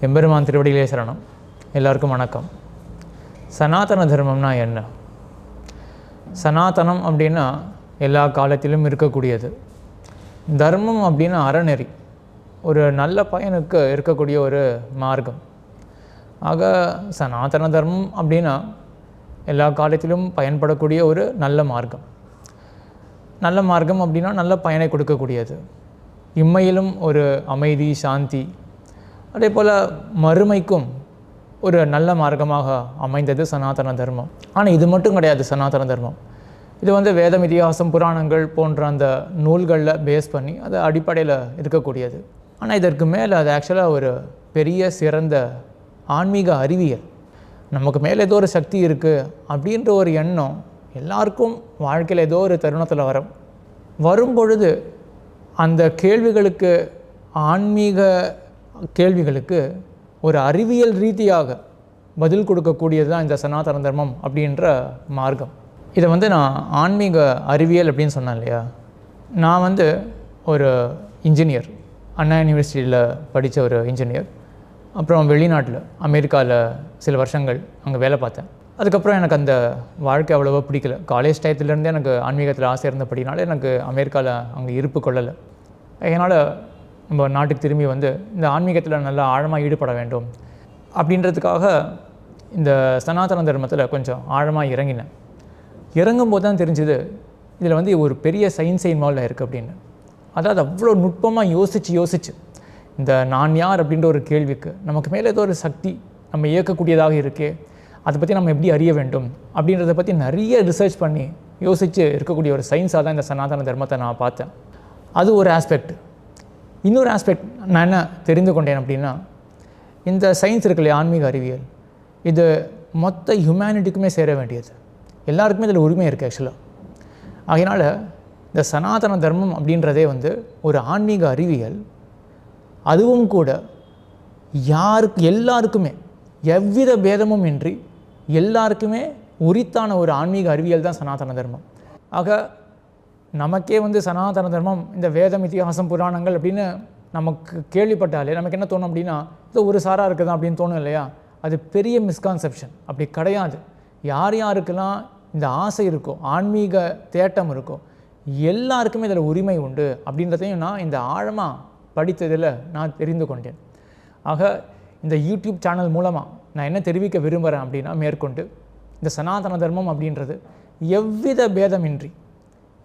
எம்பெருமான் திருவடிகளே சரணம். எல்லாருக்கும் வணக்கம். சனாதன தர்மம்னா என்ன? சனாதனம் அப்படின்னா எல்லா காலத்திலும் இருக்கக்கூடியது. தர்மம் அப்படின்னா அறநெறி. ஒரு நல்ல பயனுக்கு இருக்கக்கூடிய ஒரு மார்க்கம். ஆக சனாதன தர்மம் அப்படின்னா எல்லா காலத்திலும் பயன்படக்கூடிய ஒரு நல்ல மார்க்கம். நல்ல மார்க்கம் அப்படின்னா நல்ல பயனை கொடுக்கக்கூடியது. இம்மையிலும் ஒரு அமைதி சாந்தி அதே போல் மறுமைக்கும் ஒரு நல்ல மார்க்கமாக அமைந்தது சனாதன தர்மம். ஆனால் இது மட்டும் கிடையாது சனாதன தர்மம். இது வந்து வேதம் இதிகாசம் புராணங்கள் போன்ற அந்த நூல்களில் பேஸ் பண்ணி அது அடிப்படையில் இருக்கக்கூடியது. ஆனால் இதற்கு மேலே அது ஆக்சுவலாக ஒரு பெரிய சிறந்த ஆன்மீக அறிவியல். நமக்கு மேலே ஏதோ ஒரு சக்தி இருக்குது அப்படின்ற ஒரு எண்ணம் எல்லாருக்கும் வாழ்க்கையில் ஏதோ ஒரு தருணத்தில் வரும். வரும் பொழுது அந்த கேள்விகளுக்கு ஆன்மீக கேள்விகளுக்கு ஒரு அறிவியல் ரீதியாக பதில் கொடுக்கக்கூடியது தான் இந்த சனாதன தர்மம் அப்படின்ற மார்க்கம். இதை வந்து நான் ஆன்மீக அறிவியல் அப்படின்னு சொன்னேன் இல்லையா? நான் வந்து ஒரு இன்ஜினியர் அண்ணா யூனிவர்சிட்டியில் படித்த ஒரு இன்ஜினியர் அப்புறம் வெளிநாட்டில் அமெரிக்காவில் சில வருஷங்கள் அங்கே வேலை பார்த்தேன். அதுக்கப்புறம் எனக்கு அந்த வாழ்க்கை அவ்வளோவா பிடிக்கல. காலேஜ் டயத்துலேருந்தே எனக்கு ஆன்மீகத்தில் ஆசை இருந்தபடினால எனக்கு அமெரிக்காவில் அங்கே இருப்பு கொள்ளலை. என்னால் நம்ம நாட்டுக்கு திரும்பி வந்து இந்த ஆன்மீகத்தில் நல்லா ஆழமாக ஈடுபட வேண்டும் அப்படின்றதுக்காக இந்த சனாதன தர்மத்தில் கொஞ்சம் ஆழமாக இறங்கினேன். இறங்கும்போது தான் தெரிஞ்சுது இதில் வந்து ஒரு பெரிய சயின்ஸை இன்வால்வ் இருக்குது அப்படின்னு. அதாவது அவ்வளோ நுட்பமாக யோசித்து யோசித்து இந்த நான் யார் அப்படின்ற ஒரு கேள்விக்கு நமக்கு மேலே ஏதோ ஒரு சக்தி நம்ம இயக்கக்கூடியதாக இருக்கே அதை பற்றி நம்ம எப்படி அறிய வேண்டும் அப்படின்றத பற்றி நிறைய ரிசர்ச் பண்ணி யோசித்து இருக்கக்கூடிய ஒரு சயின்ஸாக தான் இந்த சனாதன தர்மத்தை நான் பார்த்தேன். அது ஒரு ஆஸ்பெக்ட் இன்னொரு ஆஸ்பெக்ட் நான் என்ன தெரிந்து கொண்டேன் அப்படின்னா இந்த சயின்ஸ் இருக்கு இல்லையா ஆன்மீக அறிவியல். இது மொத்த ஹியூமனிட்டிக்குமே சேர வேண்டியது. எல்லாருக்குமே இதில் உரிமை இருக்குது ஆக்சுவலாக அதனால் இந்த சனாதன தர்மம் அப்படின்றதே வந்து ஒரு ஆன்மீக அறிவியல். அதுவும் கூட யாருக்கு எல்லாருக்குமே எவ்வித பேதமும் இன்றி எல்லாருக்குமே உரித்தான ஒரு ஆன்மீக அறிவியல் தான் சனாதன தர்மம். ஆக நமக்கே வந்து சனாதன தர்மம் இந்த வேதம் இதிகாசம் புராணங்கள் அப்படின்னு நமக்கு கேள்விப்பட்டாலே நமக்கு என்ன தோணும் அப்படின்னா இது ஒரு சாராக இருக்குதா அப்படின்னு தோணும் இல்லையா? அது பெரிய மிஸ்கான்செப்ஷன் அப்படி கிடையாது. யார் யாருக்கெல்லாம் இந்த ஆசை இருக்கோ ஆன்மீக தேட்டம் இருக்கோ எல்லாருக்குமே இதில் உரிமை உண்டு அப்படின்றதையும் நான் இந்த ஆழமாக படித்ததில் நான் தெரிந்து கொண்டேன். ஆக இந்த யூடியூப் சேனல் மூலமாக நான் என்ன தெரிவிக்க விரும்புகிறேன் அப்படின்னா மேற்கொண்டு இந்த சனாதன தர்மம் அப்படின்றது எவ்வித பேதமின்றி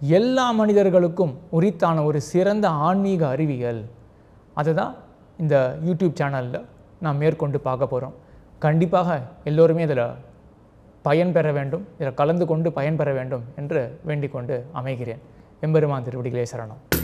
எல்லா மனிதர்களுக்கும் உரித்தான ஒரு சிறந்த ஆன்மீக அறிவியல். அதுதான் இந்த யூடியூப் சேனலில் நான் மேற்கொண்டு பார்க்க போகிறோம் கண்டிப்பாக எல்லோருமே இதில் பயன் பெற வேண்டும் இதில் கலந்து கொண்டு பயன் பெற வேண்டும் என்று வேண்டிக் கொண்டு அமைகிறேன். எம்பெருமான் திருவடிகளே சரணம்.